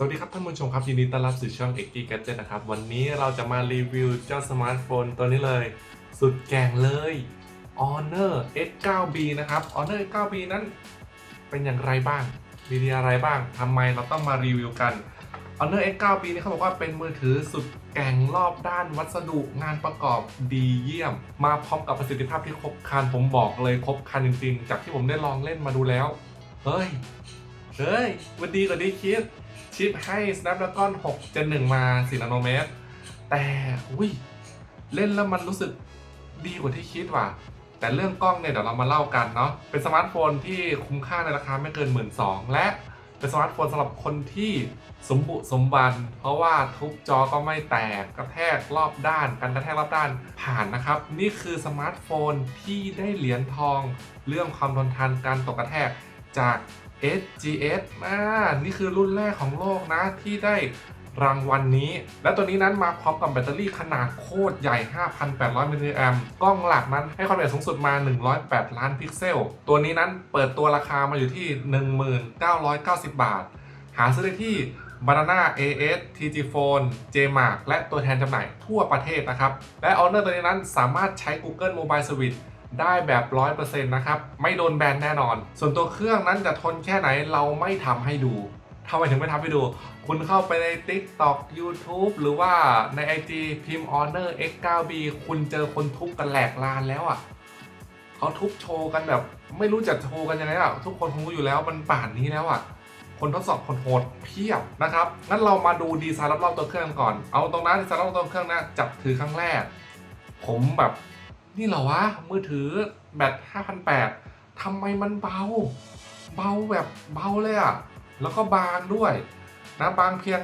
สวัสดีครับท่านผู้ชมครับยินดีต้อนรับสู่ช่อง x g g a d g e t นะครับ วันนี้เราจะมารีวิวเจ้าสมาร์ทโฟนตัวนี้เลย สุดแก่งเลย Honor X9B นะครับ Honor X9B นั้นเป็นอย่างไรบ้าง มีดีอะไรบ้างทำไมเราต้องมารีวิวกัน Honor X9B นี่เขาบอกว่าเป็นมือถือสุดแก่งรอบด้านวัสดุงานประกอบดีเยี่ยม มาพร้อมกับประสิทธิภาพที่ครบครันผมบอกเลยครบครันจริงๆ จากที่ผมได้ลองเล่นมาดูแล้ว เฮ้ย เฮ้ยมันดีกว่าที่คิด ชิปให้ Snapdragon 6 Gen 1 มา4นาโนเมตร แต่อุ้ยเล่นแล้วมันรู้สึกดีกว่าที่คิดว่ะ แต่เรื่องกล้องเนี่ยเดี๋ยวเรามาเล่ากันเนาะ เป็นสมาร์ทโฟนที่คุ้มค่าในราคาไม่เกิน 1 2ื่นและเป็นสมาร์ทโฟนสำหรับคนที่สมบุสมบัน เพราะว่าทุบจอก็ไม่แตกกระแทกรอบด้านกันกระแทกรอบด้านผ่านนะครับ นี่คือสมาร์ทโฟนที่ได้เหรียญทอง เรื่องความทนทานการตกกระแทกจาก SGS อ่านี่คือรุ่นแรกของโลกนะที่ได้รางวัลนนี้ และตัวนี้นั้นมาพร้อมกับแบตเตอรี่ขนาดโคตรใหญ่ 5,800 มิลลิแอมป์กล้องหลักนั้นให้ความละเอียดสูงสุดมา 108 ล้านพิกเซล ตัวนี้นั้นเปิดตัวราคามาอยู่ที่ 1990 บาท หาซื้อได้ที่ Banana AS TG Phone JMark และตัวแทนจำหน่ายทั่วประเทศนะครับ และ Honor ตัวนี้นั้นสามารถใช้ Google Mobile Service ได้แบบ100%นะครับ ไม่โดนแบนแน่นอน ส่วนตัวเครื่องนั้นจะทนแค่ไหนเราไม่ทำให้ดูทำไมถึงไม่ทำให้ดู คุณเข้าไปใน TikTok YouTube หรือว่าใน IG พิมพ์ Honor X9B คุณเจอคนทุบกันแหลกลานแล้วอะเขาทุบโชว์กันแบบ ไม่รู้จะโชว์กันยังไงอะ ทุกคนคงรู้อยู่แล้วมันป่านนี้แล้วอะ คนทดสอบคนโหดเพียบนะครับ งั้นเรามาดูดีไซน์รอบๆตัวเครื่องก่อน เอาตรงนั้นดีไซน์รอบตัวเครื่องนะจับถือครั้งแรก ผมแบบ นี่เหรอวะ มือถือแบต5,800ทำไมมันเบา เบาแบบเบาเลยอะแล้วก็บางด้วยนะบางเพียง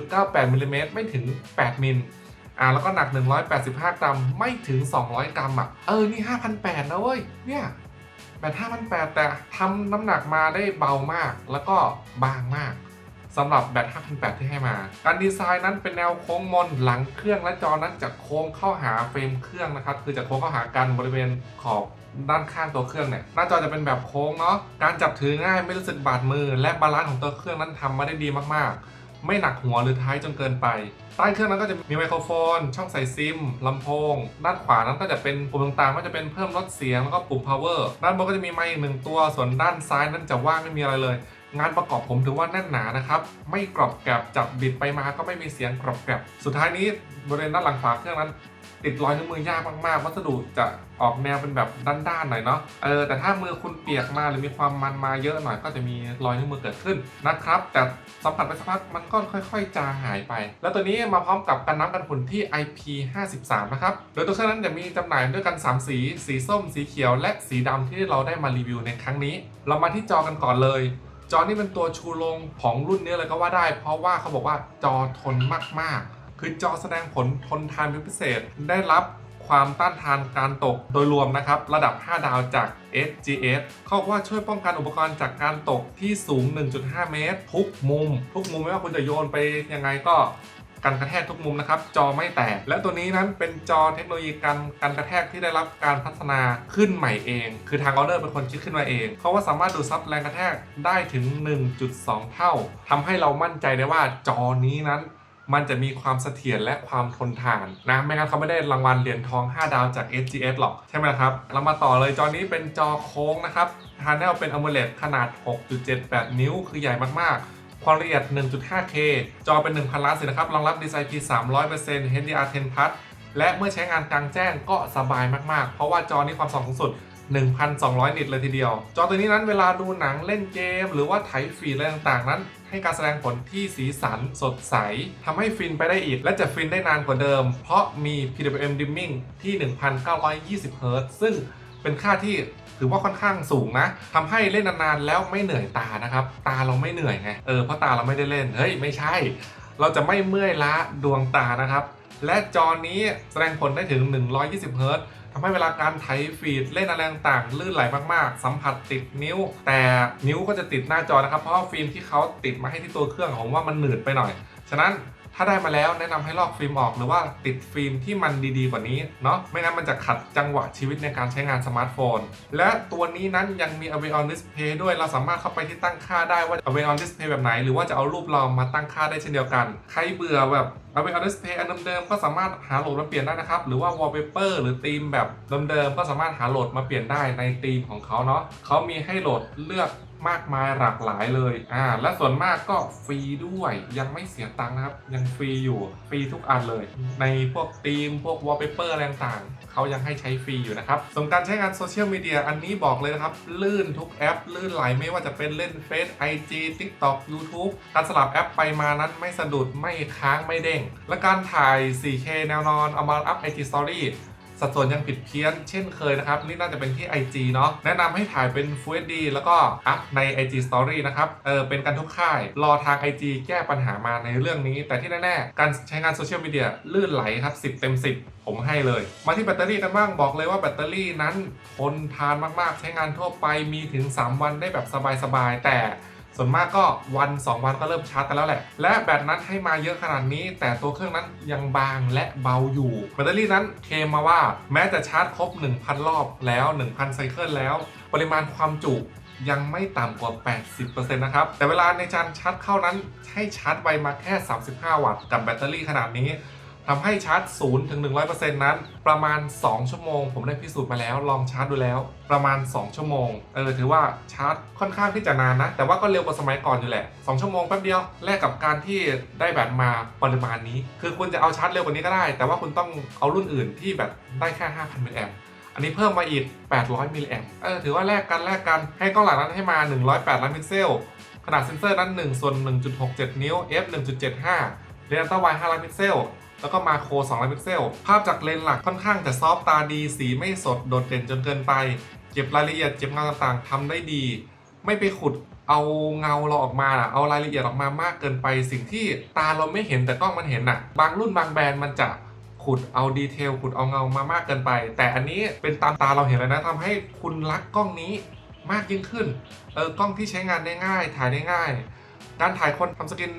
7.98มิลลิเมตรไม่ถึง 8 มิลอ่าแล้วก็หนัก 185 กรัมไม่ถึง 200 กรัมอะ เออ นี่ 5,800นะเว้ย เนี่ยแบต5,800แต่ทำน้ำหนักมาได้เบามาก แล้วก็บางมาก สำหรับแบต5008 ที่ให้มา การดีไซน์นั้นเป็นแนวโค้งมนหลังเครื่องและจอนั้นจะโค้งเข้าหาเฟรมเครื่องนะครับ คือจะโค้งเข้าหากันบริเวณขอบด้านข้างตัวเครื่องเนี่ย หน้าจอจะเป็นแบบโค้งเนาะ การจับถือง่ายไม่รู้สึกบาดมือ และบาลานซ์ของตัวเครื่องนั้นทำมาได้ดีมากๆ ไม่หนักหัวหรือท้ายจนเกินไป ใต้เครื่องนั้นก็จะมีไมโครโฟน ช่องใส่ซิมลำโพง ด้านขวานั้นก็จะเป็นปุ่มต่างๆ ก็จะเป็นเพิ่มลดเสียงแล้วก็ปุ่ม power ด้านบนก็จะมีไมค์อีกหนึ่งตัว ส่วนด้านซ้ายนั้นจะว่างไม่มีอะไรเลย งานประกอบผมถือว่าแน่นหนานะครับ ไม่กรอบแกรบจับบิดไปมาก็ไม่มีเสียงกรอบแกรบสุดท้ายนี้บริเวณด้านหลังฝาเครื่องนั้น ติดรอยนิ้วมือยากมากๆ วัสดุจะออกแนวเป็นแบบด้านๆหน่อยเนาะ เออแต่ถ้ามือคุณเปียกมาหรือมีความมันมาเยอะหน่อยก็จะมีรอยนิ้วมือเกิดขึ้นนะครับ แต่สัมผัสไปสักพักมันก็ค่อยๆ จางหายไป แล้วตัวนี้มาพร้อมกับกันน้ำกันฝุ่นที่ IP53 นะครับ โดยตัวเครื่องนั้นจะมีจำหน่ายด้วยกัน 3 สี สีส้ม สีเขียว และสีดำที่เราได้มารีวิวในครั้งนี้ เรามาที่จอกันก่อนเลยจอนี่เป็นตัวชูโรงของรุ่นนี้เลยก็ว่าได้ เพราะว่าเขาบอกว่าจอทนมากๆ คือจอแสดงผลทนทานเป็นพิเศษ ได้รับความต้านทานการตกโดยรวมนะครับ ระดับ 5 ดาวจาก SGS เขาบอกว่าช่วยป้องกันอุปกรณ์จากการตกที่สูง 1.5 เมตร ทุกมุม ทุกมุมไม่ว่าคุณจะโยนไปยังไงก็กันกระแทกทุกมุมนะครับ จอไม่แตก และตัวนี้นั้นเป็นจอเทคโนโลยีกันกันกระแทกที่ได้รับการพัฒนาขึ้นใหม่เอง คือทางออเดอร์เป็นคนคิดขึ้นมาเอง เขาว่าสามารถดูดซับแรงกระแทกได้ถึง 1.2 เท่าทำให้เรามั่นใจได้ว่าจอนี้นั้น มันจะมีความเสถียรและความทนทานนะไม่งั้นเขาไม่ได้รางวัลเหรียญทอง 5 ดาวจาก SGS หรอกใช่ไหมครับ เรามาต่อเลยจอนี้เป็นจอโค้งนะครับพาเนลเป็น AMOLED ขนาด 6.78 นิ้ว คือใหญ่มากๆ ความละเอียด 1.5K จอเป็น 1,000 ล้านสีนะครับ รองรับ DCI-P 300% HDR10 Plus และเมื่อใช้งานกลางแจ้งก็สบายมากๆ เพราะว่าจอนี้ความส่องสูงสุด 1,200 นิตเลยทีเดียว จอตัวนี้นั้นเวลาดูหนังเล่นเกม หรือว่าไถฟีดอะไรต่างๆ นั้น ให้การแสดงผลที่สีสันสดใสทำให้ฟินไปได้อีก และจะฟินได้นานกว่าเดิม เพราะมี PWM dimming ที่ 1,920 Hz ซึ่งเป็นค่าที่ถือว่าค่อนข้างสูงนะทำให้เล่นนานๆแล้วไม่เหนื่อยตานะครับ ตาเราไม่เหนื่อยไง เออ เพราะตาเราไม่ได้เล่น เฮ้ย ไม่ใช่ เราจะไม่เมื่อยล้าดวงตานะครับ และจอนี้แสดงผลได้ถึง 120เฮิรต ทำให้เวลาการไถฟีดเล่นอะไรต่างๆลื่นไหลมากๆ สัมผัสติดนิ้ว แต่นิ้วก็จะติดหน้าจอนะครับ เพราะว่าฟิล์มที่เขาติดมาให้ที่ตัวเครื่องผมว่ามันหนืดไปหน่อย ฉะนั้น ถ้าได้มาแล้วแนะนำให้ลอกฟิล์มออกหรือว่าติดฟิล์มที่มันดีๆกว่านี้เนาะไม่งั้นมันจะขัดจังหวะชีวิตในการใช้งานสมาร์ทโฟน และตัวนี้นั้นยังมี Away on Display ด้วยเราสามารถเข้าไปที่ตั้งค่าได้ว่า Away on Display แบบไหน หรือว่าจะเอารูปเรามาตั้งค่าได้เช่นเดียวกัน ใครเบื่อแบบ Away on Display อันเดิมๆก็สามารถหาโหลดมาเปลี่ยนได้นะครับหรือว่า Wallpaper หรือธีมแบบเดิมๆก็สามารถหาโหลดมาเปลี่ยนได้ในธีมของเขาเนาะเขามีให้โหลดเลือก มากมายหลากหลายเลยอ่าและส่วนมากก็ฟรีด้วยยังไม่เสียตังค์นะครับ ยังฟรีอยู่ฟรีทุกอันเลย ในพวกธีมพวก Wallpaper อะไรต่างเขายังให้ใช้ฟรีอยู่นะครับส่วนการใช้งานโซเชียลมีเดียอันนี้บอกเลยนะครับ ลื่นทุกแอป ลื่นไหลไม่ว่าจะเป็นเล่นเฟซ IG TikTok YouTube การสลับแอปไปมานั้นไม่สะดุดไม่ค้างไม่เด้ง และการถ่าย 4K แนวนอนเอามาอัพ IG Story สั สัดส่วนยังผิดเพี้ยนเช่นเคยนะครับ นี่น่าจะเป็นที่ IG เนาะแนะนำให้ถ่ายเป็น Full HD แล้วก็อัพใน IG Story นะครับเออเป็นกันทุกค่าย รอทาง IG แก้ปัญหามาในเรื่องนี้ แต่ที่แน่ๆ การใช้งานโซเชียลมีเดียลื่นไหลครับ 10 เต็ม 10 ผมให้เลย มาที่แบตเตอรี่กันบ้างบอกเลยว่าแบตเตอรี่นั้นทนทานมากๆ ใช้งานทั่วไปมีถึง 3 วันได้แบบสบายๆแต่ ส่วนมากก็วัน 2 วันก็เริ่มชาร์จกันแล้วแหละ และแบตนั้นให้มาเยอะขนาดนี้ แต่ตัวเครื่องนั้นยังบางและเบาอยู่ แบตเตอรี่นั้นเคมมาว่าแม้จะชาร์จครบ 1,000 รอบแล้ว 1,000 ไซเคิลแล้ว ปริมาณความจุยังไม่ต่ำกว่า 80%นะครับ แต่เวลาในการชาร์จเข้านั้น ให้ชาร์จไวมาแค่ 35 วัตต์กับแบตเตอรี่ขนาดนี้ ทำให้ชาร์จ0ถึง100%นั้น ประมาณ 2 ชั่วโมง ผมได้พิสูจน์มาแล้ว ลองชาร์จดูแล้วประมาณ 2 ชั่วโมง เออ ถือว่าชาร์จค่อนข้างที่จะนานนะ แต่ว่าก็เร็วกว่าสมัยก่อนอยู่แหละ 2 ชั่วโมงแป๊บเดียว แลกกับการที่ได้แบตมาปริมาณนี้ คือคุณจะเอาชาร์จเร็วกว่านี้ก็ได้ แต่ว่าคุณต้องเอารุ่นอื่นที่แบบได้แค่ 5,000มิลลิแอมอันนี้เพิ่มมาอีก 800มิลลิแอมเออ ถือว่าแลกกันแลกกันให้กล้องหลังนั้นให้มา 108ล้านพิกเซล ขนาดเซนเซอร์นั้น1ส่วน1.67 นิ้ว f 1.75เลนส์อัลตราไวด์5ล้านพิกเซล แล้วก็มาโค2ล้านพิกเซล ภาพจากเลนส์หลักค่อนข้างจะซอฟต์ตาดีสีไม่สดโดดเด่นจนเกินไป เก็บรายละเอียดเก็บเงาต่างๆทำได้ดี ไม่ไปขุดเอาเงาเราออกมาเอารายละเอียดออกมามากเกินไป สิ่งที่ตาเราไม่เห็นแต่กล้องมันเห็นน่ะ บางรุ่นบางแบรนด์มันจะขุดเอาดีเทลขุดเอาเงามามากเกินไป แต่อันนี้เป็นตามตาเราเห็นเลยนะทำให้คุณรักกล้องนี้มากยิ่งขึ้นเออกล้องที่ใช้งานได้ง่าย ถ่ายได้ง่าย การถ่ายคนทำสกิน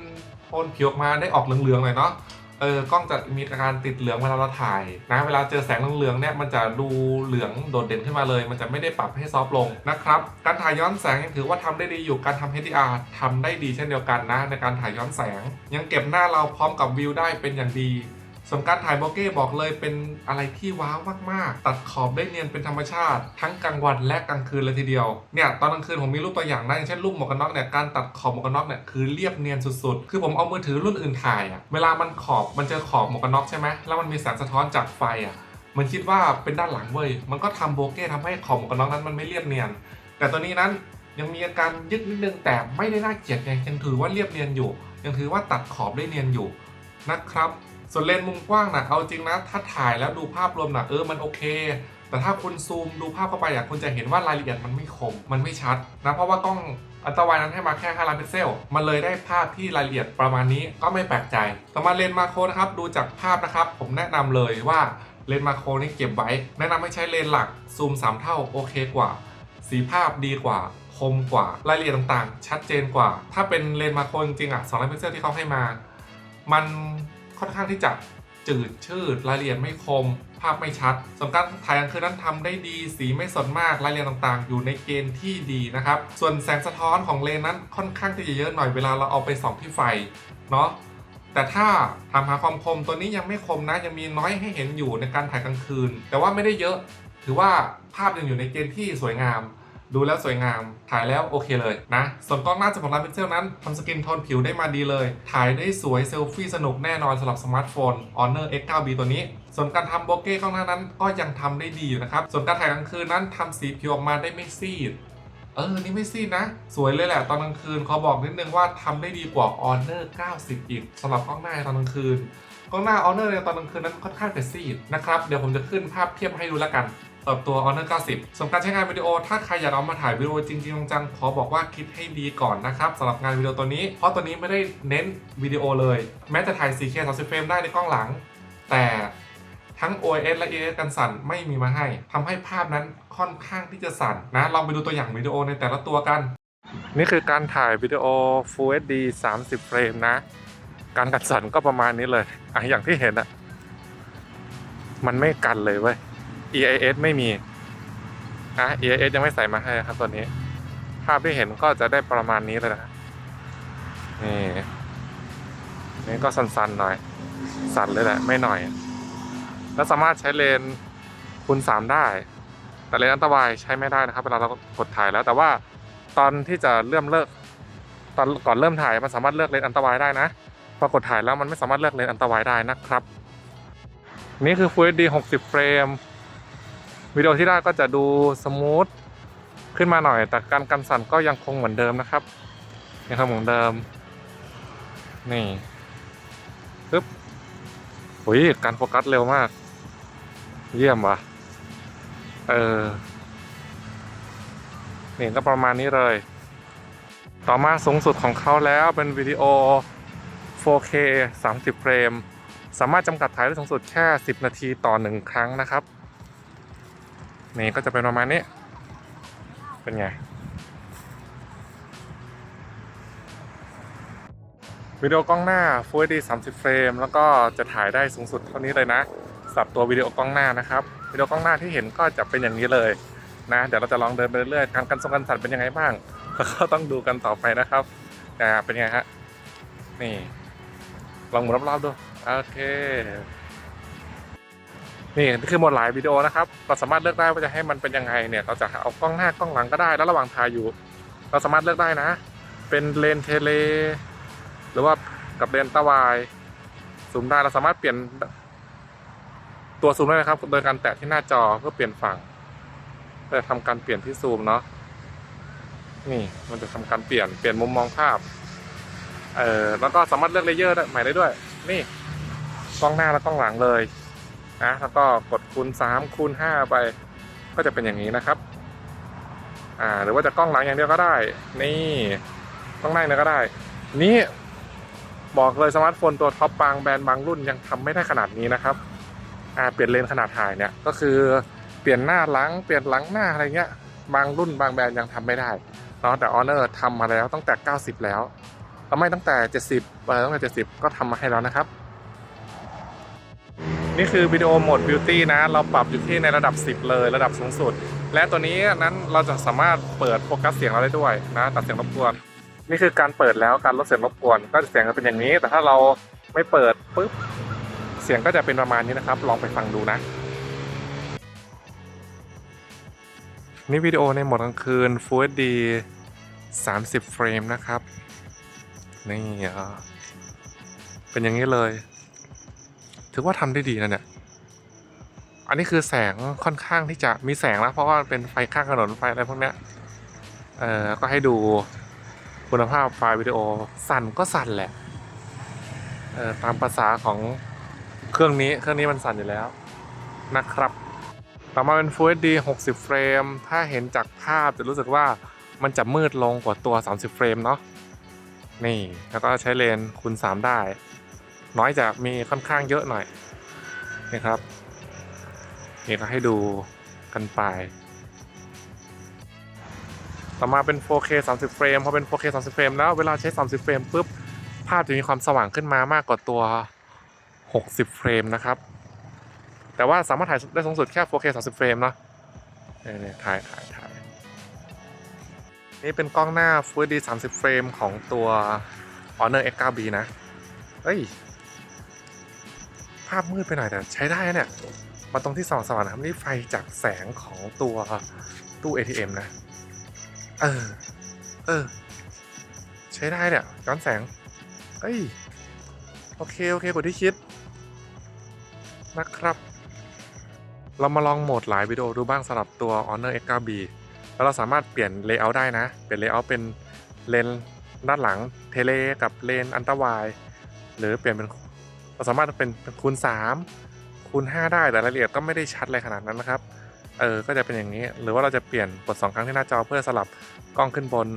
โทนผิวออกมาได้ออกเหลืองๆหน่อยเนาะ เออกล้องจะมีอาการติดเหลืองเวลาเราถ่ายนะเวลาเจอแสงเหลืองๆเนี่ยมันจะดูเหลืองโดดเด่นขึ้นมาเลย มันจะไม่ได้ปรับให้ซอฟต์ลงนะครับการถ่ายย้อนแสงยังถือว่าทำได้ดีอยู่การทำ HDR ทำได้ดีเช่นเดียวกันนะ ในการถ่ายย้อนแสง ยังเก็บหน้าเราพร้อมกับวิวได้เป็นอย่างดี ส่วนการถ่ายโบเก้บอกเลยเป็นอะไรที่ว้าวมากๆ ตัดขอบได้เนียนเป็นธรรมชาติ ทั้งกลางวันและกลางคืนเลยทีเดียวเนี่ยตอนกลางคืนผมมีรูปตัวอย่างนะอย่างเช่นรูปหมวกกันน็อกเนี่ยการตัดขอบหมวกกันน็อกเนี่ยคือเรียบเนียนสุดๆ คือผมเอามือถือรุ่นอื่นถ่ายอะเวลามันขอบมันเจอขอบหมวกกันน็อกใช่ไหมแล้วมันมีแสงสะท้อนจากไฟอะมันคิดว่าเป็นด้านหลังเว้ยมันก็ทำโบเก้ทำให้ขอบหมวกกันน็อกนั้นมันไม่เรียบเนียน แต่ตัวนี้นั้นยังมีอาการยึดนิดนึงแต่ไม่ได้น่าเกลียดไงยังถือว่าเรียบเนียนอยู่ ยังถือว่าตัดขอบได้เนียนอยู่นะครับ ส่วนเลนส์มุมกว้างนะเอาจริงนะ ถ้าถ่ายแล้วดูภาพรวมนะเออมันโอเค แต่ถ้าคุณซูมดูภาพเข้าไปอะคุณจะเห็นว่ารายละเอียดมันไม่คม มันไม่ชัดนะเพราะว่ากล้องอัตร้าไวด์นั้นให้มาแค่5ล้านพิกเซล มันเลยได้ภาพที่รายละเอียดประมาณนี้ก็ไม่แปลกใจ ต่อมาเลนส์มาโครนะครับ ดูจากภาพนะครับ ผมแนะนำเลยว่าเลนส์มาโครนี่เก็บไว้ แนะนำให้ใช้เลนส์หลักซูม 3 เท่าโอเคกว่า สีภาพดีกว่าคมกว่ารายละเอียดต่างๆ ชัดเจนกว่า ถ้าเป็นเลนส์มาโครจริงๆอะ2ล้านพิกเซลที่เขาให้มา มัน ค่อนข้างที่จะจืดชืดรายละเอียดไม่คม ภาพไม่ชัดส่วนการถ่ายกลางคืนนั้นทำได้ดี สีไม่สดมากรายละเอียดต่างๆ อยู่ในเกณฑ์ที่ดีนะครับ ส่วนแสงสะท้อนของเลนนั้นค่อนข้างที่จะเยอะหน่อยเวลาเราเอาไปส่องที่ไฟเนาะแต่ถ้าถามหาความคมตัวนี้ยังไม่คมนะยังมีน้อยให้เห็นอยู่ในการถ่ายกลางคืน แต่ว่าไม่ได้เยอะ ถือว่าภาพยังอยู่ในเกณฑ์ที่สวยงาม ดูแล้วสวยงาม ถ่ายแล้วโอเคเลยนะ ส่วนกล้องหน้า 16 ล้านพิกเซลนั้นทำสกินโทนผิวได้มาดีเลย ถ่ายได้สวยเซลฟี่สนุกแน่นอนสำหรับสมาร์ทโฟน Honor X9B ตัวนี้ ส่วนการทำโบเก้กล้องหน้านั้นก็ยังทำได้ดีอยู่นะครับ ส่วนการถ่ายกลางคืนนั้นทำสีผิวออกมาได้ไม่ซีดเออ นี่ไม่ซีดนะ สวยเลยแหละตอนกลางคืน ขอบอกนิดนึงว่าทำได้ดีกว่า Honor 90 อีกสำหรับกล้องหน้าตอนกลางคืน กล้องหน้า Honor ในตอนกลางคืนนั้นค่อนข้างจะซีดนะครับ เดี๋ยวผมจะขึ้นภาพเทียบให้ดูแล้วกัน สำหรับตัว Honor 90ส่วนการใช้งานวิดีโอ ถ้าใครอยากเอามาถ่ายวิดีโอจริงๆจังๆขอบอกว่าคิดให้ดีก่อนนะครับสำหรับงานวิดีโอตัวนี้ เพราะตัวนี้ไม่ได้เน้นวิดีโอเลย แม้จะถ่าย 4K 30เฟรมได้ในกล้องหลัง แต่ทั้ง OIS และ AIS กันสั่นไม่มีมาให้ทำให้ภาพนั้นค่อนข้างที่จะสั่นนะ ลองไปดูตัวอย่างวิดีโอในแต่ละตัวกัน นี่คือการถ่ายวิดีโอ Full HD 30 เฟรมนะ การกันสั่นก็ประมาณนี้เลยอะอย่างที่เห็นอะมันไม่กันเลยเว้ย EIS ไม่มีอะ EIS ยังไม่ใส่มาให้ครับตัวนี้ ภาพที่เห็นก็จะได้ประมาณนี้เลยนะนี่นี่ก็สั่นๆหน่อย สั่นเลยแหละไม่หน่อย แล้วสามารถใช้เลนคูณสามได้ แต่เลนอันตรายใช้ไม่ได้นะครับเวลาเรากดถ่ายแล้ว แต่ว่าตอนที่จะเริ่มเลิก ตอนก่อนเริ่มถ่ายมันสามารถเลือกเลนอันตรายได้นะพอกดถ่ายแล้วมันไม่สามารถเลือกเลนอันตรายได้นะครับ นี่คือ Full HD 60 เฟรม วิดีโอที่ได้ก็จะดูสมูทขึ้นมาหน่อย แต่การกันสั่นก็ยังคงเหมือนเดิมนะครับ ยังคงเหมือนเดิม นี่ปึ๊บโอ้ยการโฟกัสเร็วมาก เยี่ยมว่ะ เออ นี่ก็ประมาณนี้เลย ต่อมาสูงสุดของเขาแล้วเป็นวิดีโอ 4K 30 เฟรม สามารถจำกัดถ่ายได้สูงสุดแค่ 10 นาทีต่อ 1 ครั้งนะครับ นี่ก็จะเป็นประมาณนี้ เป็นไงวิดีโอกล้องหน้า Full HD 30 เฟรม แล้วก็จะถ่ายได้สูงสุดเท่านี้เลยนะสับตัววิดีโอกล้องหน้านะครับวิดีโอกล้องหน้าที่เห็นก็จะเป็นอย่างนี้เลยนะเดี๋ยวเราจะลองเดินไปเรื่อยๆการกันทรงกันสั่นเป็นยังไงบ้างแล้วก็ต้องดูกันต่อไปนะครับอ่าเป็นไงฮะนี่ลองหมุนรอบๆดูโอเค นี่คือโหมดหลายวิดีโอนะครับ เราสามารถเลือกได้ว่าจะให้มันเป็นยังไงเนี่ย เราจะเอากล้องหน้ากล้องหลังก็ได้ แล้วระหว่างถ่ายอยู่ เราสามารถเลือกได้นะ เป็นเลนเทเลหรือว่ากับเลนตะวายซูมได้เราสามารถเปลี่ยนตัวซูมได้นะครับ โดยการแตะที่หน้าจอเพื่อเปลี่ยนฝั่งเพื่อทำการเปลี่ยนที่ซูมเนาะนี่มันจะทำการเปลี่ยนเปลี่ยนมุมมองภาพเออแล้วก็สามารถเลือกเลเยอร์ได้ใหม่ได้ด้วย นี่กล้องหน้าและกล้องหลังเลย นะแล้วก็กดคูณ3คูณ5ไป ก็จะเป็นอย่างนี้นะครับอ่าหรือว่าจะกล้องหลังอย่างเดียวก็ได้ นี่กล้องหน้าอย่างเดียก็ได้ นี่บอกเลยสมาร์ทโฟนตัวท็อปบางแบรนด์บางรุ่นยังทำไม่ได้ขนาดนี้นะครับอ่าเปลี่ยนเลนขนาดถ่ายเนี่ยก็คือเปลี่ยนหน้าหลังเปลี่ยนหลังหน้าอะไรเงี้ยบางรุ่นบางแบรนด์ยังทำไม่ได้เนาะแต่ Honor ทำมาแล้วตั้งแต่ 90 แล้วทำไม่ตั้งแต่ 70เออตั้งแต่ 70 ก็ทำมาให้แล้วนะครับ นี่คือวิดีโอโหมด Beauty นะ เราปรับอยู่ที่ในระดับ 10 เลยระดับสูงสุด และตัวนี้นั้นเราจะสามารถเปิดโฟกัสเสียงเราได้ด้วยนะตัดเสียงรบกวน นี่คือการเปิดแล้วการลดเสียงรบกวน ก็เสียงจะเป็นอย่างนี้ แต่ถ้าเราไม่เปิดปุ๊บเสียงก็จะเป็นประมาณนี้นะครับ ลองไปฟังดูนะ นี่วิดีโอในโหมดกลางคืน Full HD 30 เฟรมนะครับ นี่เป็นอย่างนี้เลย ถือว่าทำได้ดีนะเนี่ย อันนี้คือแสงค่อนข้างที่จะมีแสงแล้วเพราะว่าเป็นไฟข้างถนนไฟอะไรพวกเนี้ย เอ่อ ก็ให้ดูคุณภาพไฟล์วิดีโอสั่นก็สั่นแหละ เอ่อ ตามภาษาของเครื่องนี้เครื่องนี้มันสั่นอยู่แล้วนะครับต่อมาเป็น Full HD 60 เฟรม ถ้าเห็นจากภาพจะรู้สึกว่ามันจะมืดลงกว่าตัว 30 เฟรมเนาะ นี่ แล้วก็ใช้เลนคูณ 3 ได้ น้อยจะมีค่อนข้างเยอะหน่อยนี่ครับนี่ก็ให้ดูกันไป ต่อมาเป็น 4K 30 เฟรม พอเป็น 4K 30 เฟรมแล้วเวลาใช้ 30 เฟรมปุ๊บ ภาพจะมีความสว่างขึ้นมามากกว่าตัว 60 เฟรมนะครับ แต่ว่าสามารถถ่ายได้สูงสุดแค่ 4K 30 เฟรมเนาะเนี่ยถ่ายถ่ายถ่ายนี่เป็นกล้องหน้า Full HD 30 เฟรมของตัว Honor X9B นะเฮ้ย ภาพมืดไปหน่อยแต่ใช้ได้เนี่ยมาตรงที่สองสว่างนะครับนี่ไฟจากแสงของตัวตู้ ATM นะ เออ เออ ใช้ได้เนี่ยย้อนแสง เอ้ย โอเค โอเคกว่าที่คิด นะครับ เรามาลองโหมดหลายวิดีโอดูบ้างสำหรับตัว Honor X9B แล้วเราสามารถเปลี่ยน Layout ได้นะ เปลี่ยน Layout เป็นเลนด้านหลังเทเลกับเลนอันตรวาย หรือเปลี่ยนเป็น เราสามารถเป็นคูณ 3 คูณ 5 ได้แต่รายละเอียดก็ไม่ได้ชัดอะไรขนาดนั้นนะครับเออก็จะเป็นอย่างนี้ หรือว่าเราจะเปลี่ยนกด2ครั้งที่หน้าจอเพื่อสลับกล้องขึ้นบน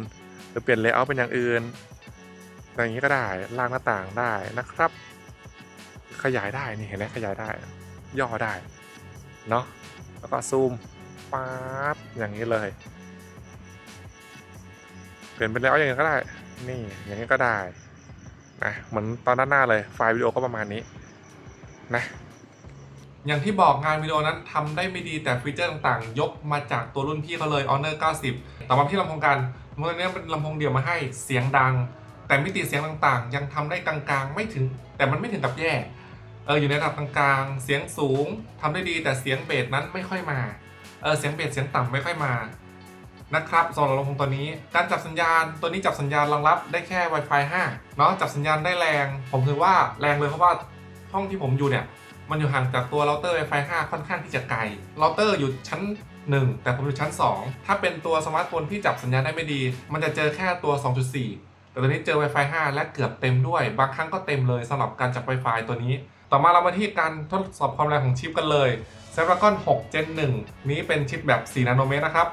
หรือเปลี่ยน Layout เป็นอย่างอื่นอะไรอย่างนี้ก็ได้ล่างหน้าต่างได้นะครับ ขยายได้นี่เห็นไหมขยายได้ ย่อได้เนาะแล้วก็ซูมป๊าบอย่างนี้เลย เปลี่ยนเป็นแล้วอย่างนี้ก็ได้ นี่อย่างนี้ก็ได้ นะเหมือนตอนด้านหน้าเลยไฟล์วิดีโอก็ประมาณนี้นะอย่างที่บอกงานวิดีโอนั้นทำได้ไม่ดีแต่ฟีเจอร์ต่างๆ ยกมาจากตัวรุ่นพี่เขาเลย Honor 90ต่อมาที่ลำโพงกันลำโพงตัวนี้เป็นลำโพงเดี่ยวมาให้เสียงดัง แต่มิติเสียงต่างๆ ยังทำได้กลางๆ ไม่ถึง แต่มันไม่ถึงกับแย่เอออยู่ในระดับกลางๆ เสียงสูงทำได้ดีแต่เสียงเบสนั้นไม่ค่อยมาเออเสียงเบสเสียงต่ำไม่ค่อยมา นะครับสำหรับลำโพงตัวนี้การจับสัญญาณตัวนี้จับสัญญาณรองรับได้แค่ Wi-Fi 5 เนาะจับสัญญาณได้แรง ผมถือว่าแรงเลยเพราะว่าห้องที่ผมอยู่เนี่ยมันอยู่ห่างจากตัวเราเตอร์ Wi-Fi 5 ค่อนข้างที่จะไกลเราเตอร์อยู่ชั้น 1 แต่ผมอยู่ชั้น 2 ถ้าเป็นตัวสมาร์ทโฟนที่จับสัญญาณได้ไม่ดี มันจะเจอแค่ตัว 2.4 แต่ตัวนี้เจอ Wi-Fi 5 และเกือบเต็มด้วย บางครั้งก็เต็มเลยสำหรับการจับ Wi-Fi ตัวนี้ ต่อมาเรามาที่การทดสอบความแรงของชิปกันเลย Snapdragon 6 Gen 1 นี้เป็นชิปแบบ 4 นาโนเมตรนะครับ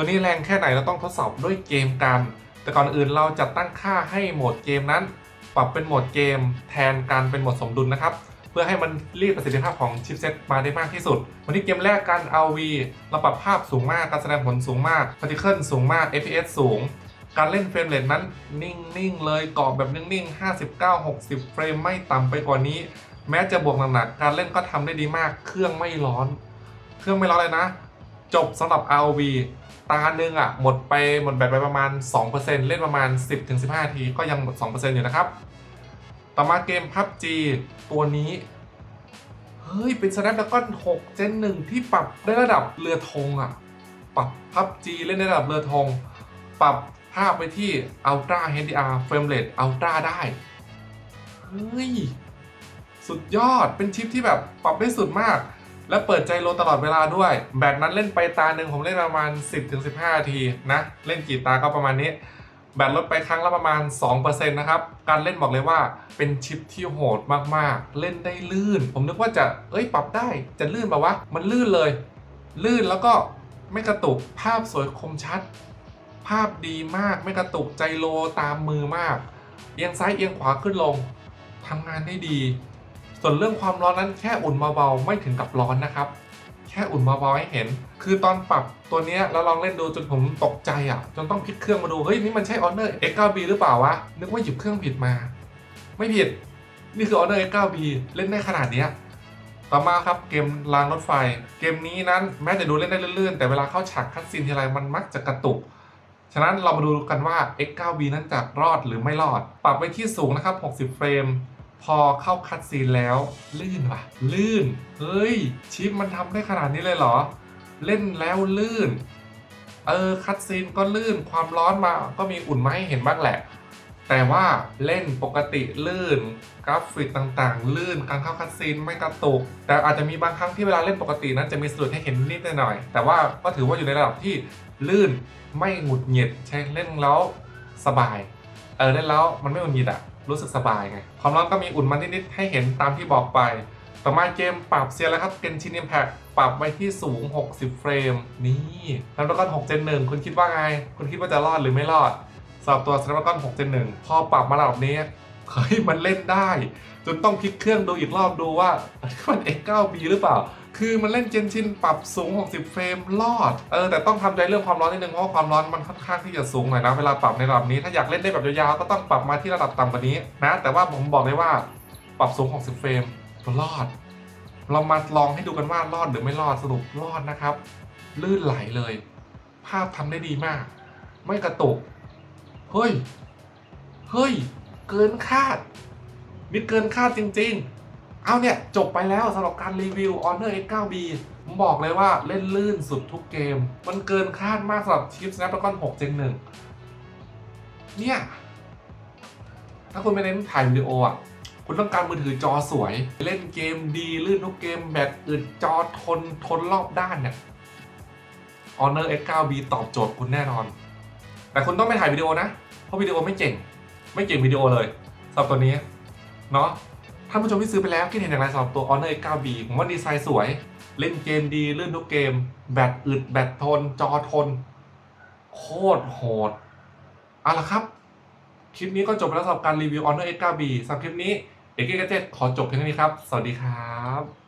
ตัวนี้แรงแค่ไหนเราต้องทดสอบด้วยเกมกัน แต่ก่อนอื่นเราจะตั้งค่าให้โหมดเกมนั้น ปรับเป็นโหมดเกมแทนการเป็นโหมดสมดุลนะครับ เพื่อให้มันรีดประสิทธิภาพของชิปเซ็ตมาได้มากที่สุด วันนี้เกมแรกการ RV เราปรับภาพสูงมาก การแสดงผลสูงมาก Particle สูงมาก FPS สูง การเล่นเฟรมเรทนั้น นิ่งๆเลยกรอบแบบนิ่งๆ 59-60 เฟรมไม่ต่ำไปกว่านี้ แม้จะบวกหนักๆการเล่นก็ทำได้ดีมาก เครื่องไม่ร้อน เครื่องไม่ร้อนเลยนะ จบสำหรับ ROV ตาหนึ่งอะ หมดไปหมดแบตไปประมาณ 2%เล่นประมาณ 10-15นาทีก็ยังหมด 2%อยู่นะครับ ต่อมาเกม PUBG ตัวนี้ เฮ้ย เป็น Snapdragon 6 Gen 1 ที่ปรับได้ระดับเรือธงอะ ปรับ PUBG เล่นได้ระดับเรือธง ปรับภาพไปที่ Ultra HDR Frame Rate Ultra ได้ เฮ้ย สุดยอดเป็นชิปที่แบบปรับได้สุดมาก และเปิดใจโลตลอดเวลาด้วย แบตนั้นเล่นไปตาหนึ่งผมเล่นประมาณ 10-15นาทีนะ เล่นกี่ตาก็ประมาณนี้ แบตลดไปครั้งละประมาณ 2%นะครับ การเล่นบอกเลยว่าเป็นชิปที่โหดมากๆ เล่นได้ลื่น ผมนึกว่าจะเอ้ยปรับได้จะลื่นแบบวะมันลื่นเลย ลื่นแล้วก็ไม่กระตุกภาพสวยคมชัด ภาพดีมากไม่กระตุกใจโลตามมือมาก เอียงซ้ายเอียงขวาขึ้นลงทำงานได้ดี ส่วนเรื่องความร้อนนั้นแค่อุ่นเบาๆไม่ถึงกับร้อนนะครับ แค่อุ่นเบาๆให้เห็น คือตอนปรับตัวนี้แล้วลองเล่นดูจนผมตกใจอะ จนต้องพลิกเครื่องมาดู เฮ้ยนี่มันใช่ Honor X9B หรือเปล่าวะ นึกว่าหยิบเครื่องผิดมา ไม่ผิด นี่คือ Honor X9B เล่นได้ขนาดเนี้ยต่อมาครับเกมรางรถไฟ เกมนี้นั้นแม้จะดูเล่นได้ลื่นๆ แต่เวลาเข้าฉากคัดซีนทีไรมันมักจะกระตุก ฉะนั้นเรามาดูกันว่า X9B นั้นจะรอดหรือไม่รอด ปรับไว้ที่สูงนะครับ 60 เฟรม พอเข้าคัดซีนแล้ว ลื่นว่ะ ลื่น เฮ้ย ชิปมันทำได้ขนาดนี้เลยเหรอ เล่นแล้วลื่น เออ คัดซีนก็ลื่น ความร้อนมาก็มีอุ่นมาให้เห็นบ้างแหละ แต่ว่าเล่นปกติลื่น กราฟิกต่างๆ ลื่น การเข้าคัดซีนไม่กระตุก แต่อาจจะมีบางครั้งที่เวลาเล่นปกตินั้นจะมีสะดุดให้เห็นนิดหน่อย แต่ว่าก็ถือว่าอยู่ในระดับที่ลื่น ไม่หงุดหงิด ใช้เล่นแล้วสบาย เออเล่นแล้วมันไม่หงุดหงิดอะ รู้สึกสบายไง ความร้อนก็มีอุ่นมานิดๆให้เห็นตามที่บอกไป ต่อมาเกมปรับเสียแล้วครับเกนชินอิมแพปรับไว้ที่สูง 60 เฟรม นี่แล้วก็6 Gen 1คุณคิดว่าไง คุณคิดว่าจะรอดหรือไม่รอดสำหรับตัว Snapdragon 6 Gen 1 พอปรับมาระดับนี้ เฮ้ยมันเล่นได้ จนต้องพลิกเครื่องดูอีกรอบดูว่ามัน X9B หรือเปล่า คือมันเล่นเจนชินปรับสูง 60 เฟรมรอด เออแต่ต้องทำใจเรื่องความร้อนนิดนึงเพราะว่าความร้อนมันค่อนข้างที่จะสูงหน่อยนะเวลาปรับในระดับนี้ถ้าอยากเล่นได้แบบยาวๆก็ต้องปรับมาที่ระดับต่ำกว่านี้นะแต่ว่าผมบอกเลยว่าปรับสูง 60 เฟรมรอด เรามาลองให้ดูกันว่ารอดหรือไม่รอดสรุปรอดนะครับ ลื่นไหลเลย ภาพทำได้ดีมาก ไม่กระตุก เฮ้ย เฮ้ย เกินคาดนี่เกินคาดจริง ๆ เอาเนี่ย จบไปแล้วสำหรับการรีวิว Honor X9B ผมบอกเลยว่าเล่นลื่นสุดทุกเกม มันเกินคาดมากสำหรับชิป Snapdragon 6 Gen 1เนี่ย ถ้าคุณไม่เน้นถ่ายวิดีโออะ คุณต้องการมือถือจอสวย เล่นเกมดีลื่นทุกเกมแบตอึดจอทนทนรอบด้านเนี่ย Honor X9B ตอบโจทย์คุณแน่นอน แต่คุณต้องไม่ถ่ายวิดีโอนะ เพราะวิดีโอไม่เก่ง ไม่เก่งวิดีโอเลยสำหรับตัวนี้เนาะท่านผู้ชมที่ซื้อไปแล้วคิดเห็นอย่างไรสำหรับตัว Honor 9B ผมว่าดีไซน์สวย เล่นเกมดีเลื่อนทุกเกม แบตอึดแบตทน จอทน โคตรโหดเอาละครับ คลิปนี้ก็จบไปแล้วสำหรับการรีวิว Honor 9B สำหรับคลิปนี้เอกเกเจขอจบเพียงเท่านี้ครับ สวัสดีครับ